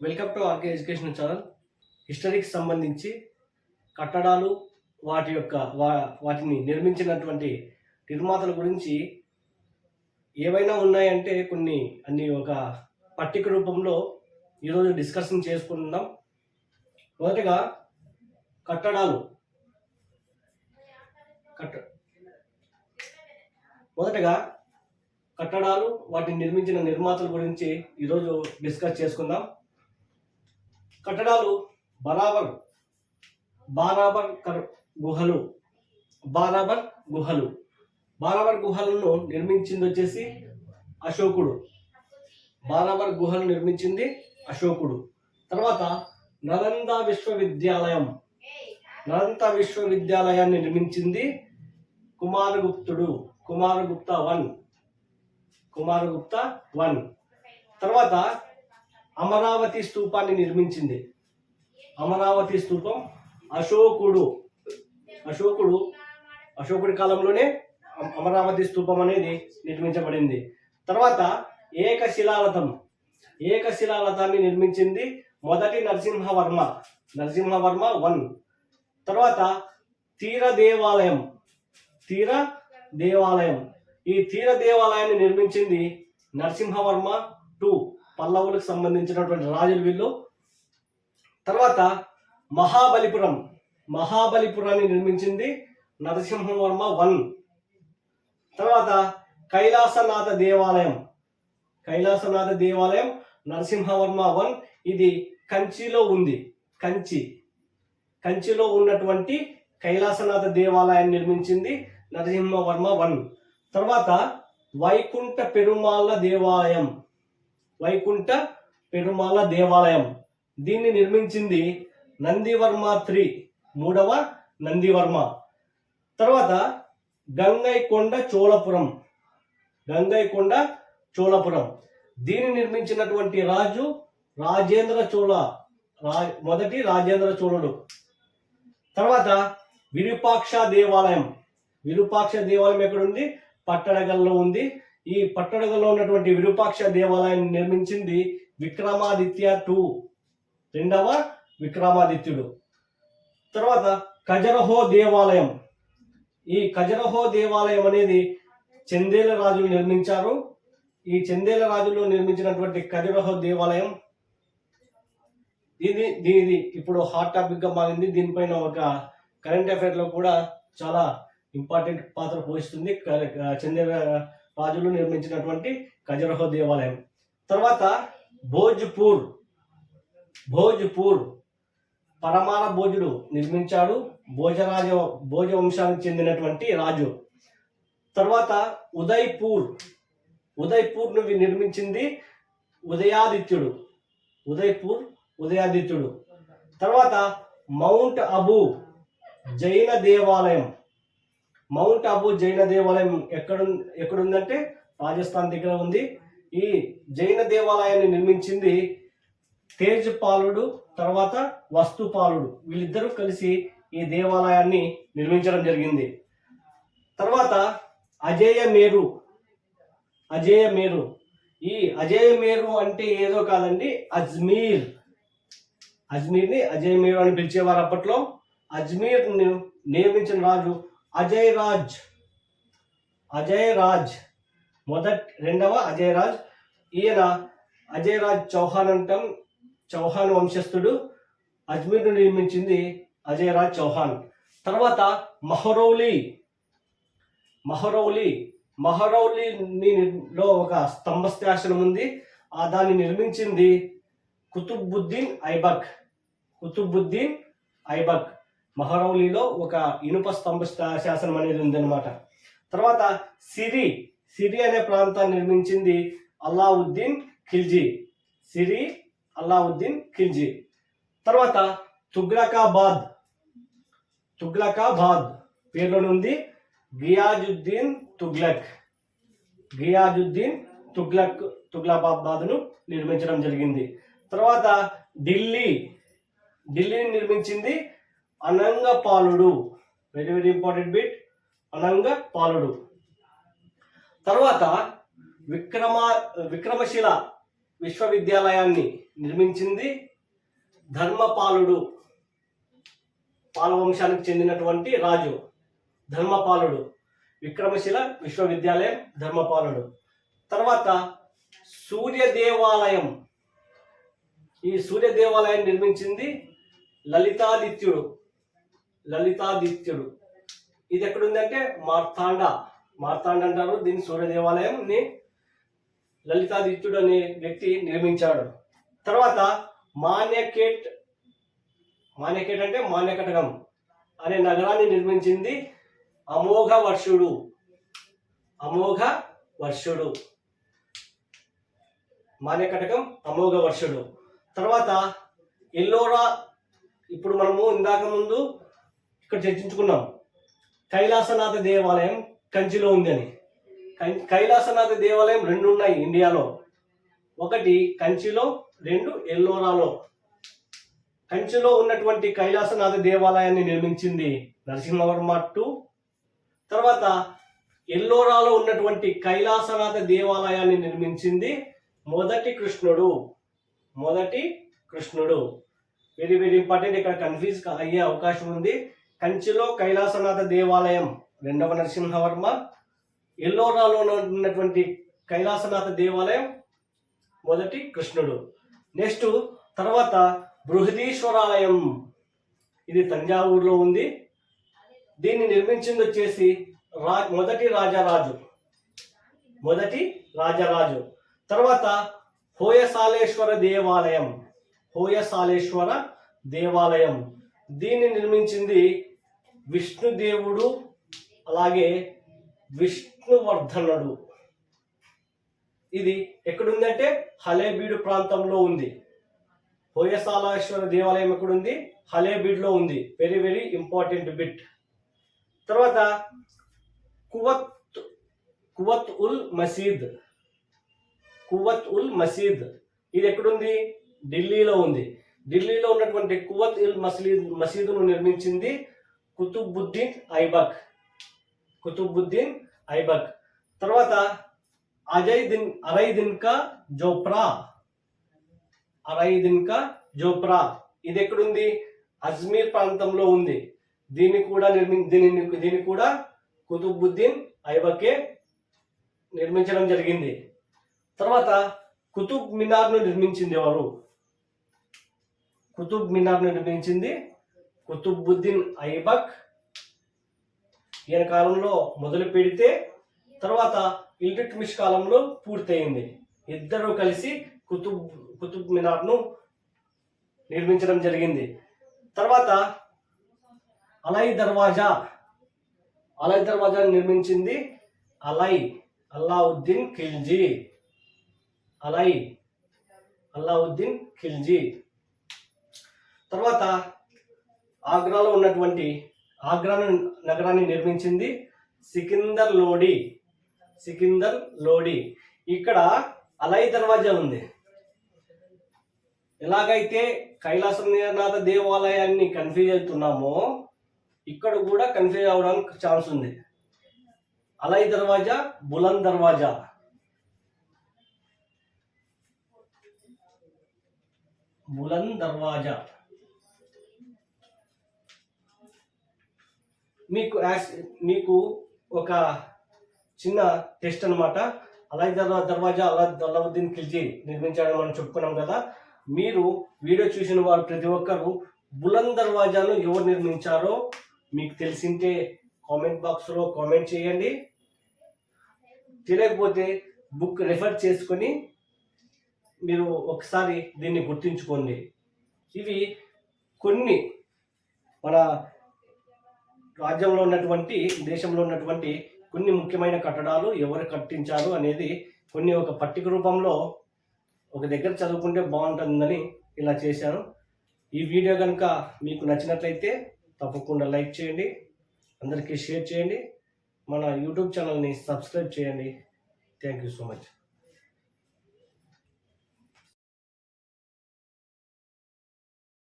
Welcome to RK education channel. హిస్టరీకి సంబంధించి కట్టడాలు వాటి యొక్క వా వాటిని నిర్మించినటువంటి నిర్మాతల గురించి ఏవైనా ఉన్నాయంటే కొన్ని అన్ని ఒక పట్టిక రూపంలో ఈరోజు డిస్కషన్ చేసుకుంటున్నాం మొదటగా కట్టడాలు. కట్ట మొదటగా కట్టడాలు వాటిని నిర్మించిన నిర్మాతల గురించి ఈరోజు డిస్కస్ చేసుకుందాం. కట్టడాలు బరాబర్ బారాబర్ కర్ గుహలు బారాబర్ గుహలు. బారాబర్ గుహలను నిర్మించింది వచ్చేసి అశోకుడు. బారాబర్ గుహలు నిర్మించింది అశోకుడు. తర్వాత నలంద విశ్వవిద్యాలయం. నలంద విశ్వవిద్యాలయాన్ని నిర్మించింది కుమారగుప్తుడు. కుమారగుప్త వన్. కుమారగుప్త వన్. తర్వాత అమరావతి స్తూపాన్ని నిర్మించింది. అమరావతి స్తూపం అశోకుడు. అశోకుడు అశోకుడి కాలంలోనే అమరావతి స్తూపం అనేది నిర్మించబడింది. తర్వాత ఏకశిలాలతం. ఏకశిలాలతాన్ని నిర్మించింది మొదటి నరసింహవర్మ. నరసింహవర్మ వన్. తర్వాత తీర దేవాలయం తీర దేవాలయం ఈ తీర దేవాలయాన్ని నిర్మించింది నరసింహవర్మ టూ. పల్లవులకు సంబంధించినటువంటి రాజులు వీళ్ళు. తర్వాత మహాబలిపురం. మహాబలిపురాన్ని నిర్మించింది నరసింహవర్మ వన్. తర్వాత కైలాసనాథ దేవాలయం. కైలాసనాథ దేవాలయం నరసింహవర్మ వన్. ఇది కంచిలో ఉంది. కంచి. కంచిలో ఉన్నటువంటి కైలాసనాథ దేవాలయాన్ని నిర్మించింది నరసింహవర్మ వన్. తర్వాత వైకుంఠ పెరుమాళ్ళ దేవాలయం. వైకుంఠ పెరుమాల దేవాలయం. దీన్ని నిర్మించింది నందివర్మ త్రీ మూడవ నందివర్మ. తర్వాత గంగైకొండ చోళపురం గంగైకొండ చోళపురం. దీన్ని నిర్మించినటువంటి రాజు రాజేంద్ర చోళ రా మొదటి రాజేంద్ర చోళుడు. తర్వాత విరూపాక్ష దేవాలయం. విరూపాక్ష దేవాలయం ఎక్కడుంది? పట్టడగల్లో ఉంది. ఈ పట్టణంలో ఉన్నటువంటి విరూపాక్ష దేవాలయాన్ని నిర్మించింది విక్రమాదిత్య టూ. రెండవ విక్రమాదిత్యుడు. తర్వాత ఖజరహో దేవాలయం. ఈ ఖజరహో దేవాలయం అనేది చందేల రాజులు నిర్మించారు. ఈ చందేల రాజులు నిర్మించినటువంటి ఖజరహో దేవాలయం. ఇది దీనిది ఇప్పుడు హాట్ టాపిక్గా మారింది. దీనిపైన ఒక కరెంట్ అఫైర్లో కూడా చాలా ఇంపార్టెంట్ పాత్ర పోషిస్తుంది. చందేల రాజులు నిర్మించినటువంటి ఖజరహో దేవాలయం. తర్వాత భోజ్పూర్ భోజ్పూర్ పరమార భోజుడు నిర్మించాడు. భోజరాజ భోజ వంశానికి చెందినటువంటి రాజు. తర్వాత ఉదయ్పూర్ ఉదయ్పూర్ను నిర్మించింది ఉదయాదిత్యుడు. ఉదయ్పూర్ ఉదయాదిత్యుడు. తర్వాత మౌంట్ అబు జైన దేవాలయం. మౌంట్ అబు జైన దేవాలయం ఎక్కడ ఎక్కడుందంటే రాజస్థాన్ దగ్గర ఉంది. ఈ జైన దేవాలయాన్ని నిర్మించింది తేజపాలుడు తర్వాత వస్తుపాలుడు. వీళ్ళిద్దరూ కలిసి ఈ దేవాలయాన్ని నిర్మించడం జరిగింది. తర్వాత అజేయ మేరు అజేయ మేరు. ఈ అజేయ మేరు అంటే ఏదో కాదండి అజ్మీర్. అజ్మీర్ని అజయ్ మేరు అని పిలిచేవారు అప్పట్లో. అజ్మీర్ నిర్మించిన రాజు అజయ్ రాజ్ అజయ్ రాజ్ మొదట్ రెండవ అజయ్ రాజ్ ఈయన అజయ్ రాజ్ చౌహాన్ అంటాం. చౌహాన్ వంశస్థుడు. అజ్మీర్ను నిర్మించింది అజయ్ రాజ్ చౌహాన్. తర్వాత మహరౌలి. మహరౌలి. మహరౌలి లో ఒక స్తంభస్థాసనం ఉంది. ఆ దాన్ని నిర్మించింది కుతుబుద్దీన్ ఐబక్. కుతుబుద్దీన్ ఐబక్. మహరౌలిలో ఒక ఇనుప స్తంభ శా- శాసనం అనేది ఉందన్నమాట. తర్వాత సిరి సిరి అనే ప్రాంతాన్ని నిర్మించింది అల్లావుద్దీన్ ఖిల్జీ. సిరి అల్లావుద్దీన్ ఖిల్జీ. తర్వాత తుగ్లకాబాద్ తుగ్లకాబాద్ పేర్లోనే ఉంది. గియాజుద్దీన్ తుగ్లక్. గియాజుద్దీన్ తుగ్లక్ తుగ్లాబాద్ను నిర్మించడం జరిగింది. తర్వాత ఢిల్లీ ఢిల్లీని నిర్మించింది అనంగపాలుడు వెరీ వెరీ ఇంపార్టెంట్ బిట్ అనంగపాలుడు తర్వాత విక్రమ విక్రమశిల విశ్వవిద్యాలయాన్ని నిర్మించింది ధర్మపాలుడు. పాలవంశానికి చెందినటువంటి రాజు ధర్మపాలుడు. విక్రమశిల విశ్వవిద్యాలయం ధర్మపాలుడు. తర్వాత సూర్య దేవాలయం ఈ సూర్య దేవాలయం నిర్మించింది లలితాదిత్యుడు. లలితాదిత్యుడు. ఇది ఎక్కడుందంటే మార్తాండ. మార్తాండ అంటారు దీన్ని సూర్య దేవాలయంని లలితాదిత్యుడు అనే వ్యక్తి నిర్మించాడు. తర్వాత మాన్యకేట్ మాన్యకేట్ అంటే మాన్యకటకం అనే నగరాన్ని నిర్మించింది అమోఘ వర్షుడు అమోఘ వర్షుడు మాన్యకటకం అమోఘ వర్షుడు తర్వాత ఎల్లోరా ఇప్పుడు మనము ఇందాక ముందు ఇక్కడ చర్చించుకున్నాం. కైలాసనాథ దేవాలయం కంచిలో ఉంది అని కైలాసనాథ దేవాలయం రెండు ఉన్నాయి ఇండియాలో. ఒకటి కంచిలో రెండు ఎల్లోరాలో. కంచిలో ఉన్నటువంటి కైలాసనాథ దేవాలయాన్ని నిర్మించింది నరసింహవర్మ టూ. తర్వాత ఎల్లోరాలో ఉన్నటువంటి కైలాసనాథ దేవాలయాన్ని నిర్మించింది మొదటి కృష్ణుడు. మొదటి కృష్ణుడు. వెరీ వెరీ ఇంపార్టెంట్ ఇక్కడ కన్ఫ్యూజ్ అయ్యే అవకాశం ఉంది. కంచిలో కైలాసనాథ దేవాలయం రెండవ నరసింహవర్మ. ఎల్లోరాలో ఉన్నటువంటి కైలాసనాథ దేవాలయం మొదటి కృష్ణుడు. నెక్స్ట్ తర్వాత బృహదీశ్వరాలయం. ఇది తంజావూరులో ఉంది. దీన్ని నిర్మించింది వచ్చేసి రా మొదటి రాజారాజు. మొదటి రాజరాజు. తర్వాత హోయసాలేశ్వర దేవాలయం. హోయసాలేశ్వర దేవాలయం. దీన్ని నిర్మించింది విష్ణుదేవుడు అలాగే విష్ణువర్ధనుడు. ఇది ఎక్కడుందంటే హలేబీడు ప్రాంతంలో ఉంది. హోయసాలేశ్వర దేవాలయం ఎక్కడుంది? హలేబీడ్లో ఉంది. Very very important bit. తర్వాత కువత్ కువత్ ఉల్ మసీద్. కువత్ ఉల్ మసీద్. ఇది ఎక్కడుంది? ఢిల్లీలో ఉంది. ఢిల్లీలో ఉన్నటువంటి కువత్ ఉల్ మసీద్ మసీదును నిర్మించింది కుతుబుద్దీన్ ఐబక్. కుతుబుద్దీన్ ఐబక్. తర్వాత అజయ్ దిన్ అరై దిన్కా జోప్రా. అరై దిన్కా జోప్రా. ఇది ఎక్కడుంది? అజ్మీర్ ప్రాంతంలో ఉంది. దీన్ని కూడా నిర్మి దీనిని దీన్ని కూడా కుతుబుద్దీన్ ఐబకే నిర్మించడం జరిగింది. తర్వాత కుతుబ్ మినార్ను నిర్మించింది ఎవరు? కుతుబ్ మినార్ను నిర్మించింది కుతుబుద్దీన్ ఐబక్ ఈయన కాలంలో మొదలు పెడితే తర్వాత ఇల్టుట్మిష్ కాలంలో పూర్తయింది. ఇద్దరు కలిసి కుతుబ్ కుతుబ్ మినార్ను నిర్మించడం జరిగింది. తర్వాత అలై దర్వాజా అలై దర్వాజా నిర్మించింది అలై అల్లావుద్దీన్ ఖిల్జీ. అలై అల్లావుద్దీన్ ఖిల్జీ. తర్వాత ఆగ్రాలో ఉన్నటువంటి ఆగ్రా నగరాన్ని నిర్మించింది సికిందర్ లోడి. సికిందర్ లోడి. ఇక్కడ అలై దర్వాజా ఉంది. ఎలాగైతే కైలాసనాథ దేవాలయాన్ని కన్ఫ్యూజ్ అవుతున్నామో ఇక్కడ కూడా కన్ఫ్యూజ్ అవడానికి ఛాన్స్ ఉంది. అలై దర్వాజా బులంద్ దర్వాజా. బులంద్ దర్వాజా. మీకు మీకు ఒక చిన్న టెస్ట్ అనమాట అలాగే దర్వా దర్వాజా అలా అల్లావుద్దీన్ ఖిల్జీ నిర్మించాడని మనం చెప్పుకున్నాం కదా. మీరు వీడియో చూసిన వారు ప్రతి ఒక్కరు బులంద్ దర్వాజాను ఎవరు నిర్మించారో మీకు తెలిసింటే కామెంట్ బాక్స్లో కామెంట్ చేయండి. తెలియకపోతే బుక్ రెఫర్ చేసుకొని మీరు ఒకసారి దీన్ని గుర్తుంచుకోండి. ఇవి కొన్ని మన రాజ్యంలో ఉన్నటువంటి దేశంలో ఉన్నటువంటి కొన్ని ముఖ్యమైన కట్టడాలు ఎవరు కట్టించారు అనేది కొన్ని ఒక పట్టిక రూపంలో ఒక దగ్గర చదువుకుంటే బాగుంటుందని ఇలా చేశాను ఈ వీడియో కనుక మీకు నచ్చినట్లయితే తప్పకుండా లైక్ చేయండి అందరికీ షేర్ చేయండి మన యూట్యూబ్ ఛానల్ని సబ్స్క్రైబ్ చేయండి. Thank you so much.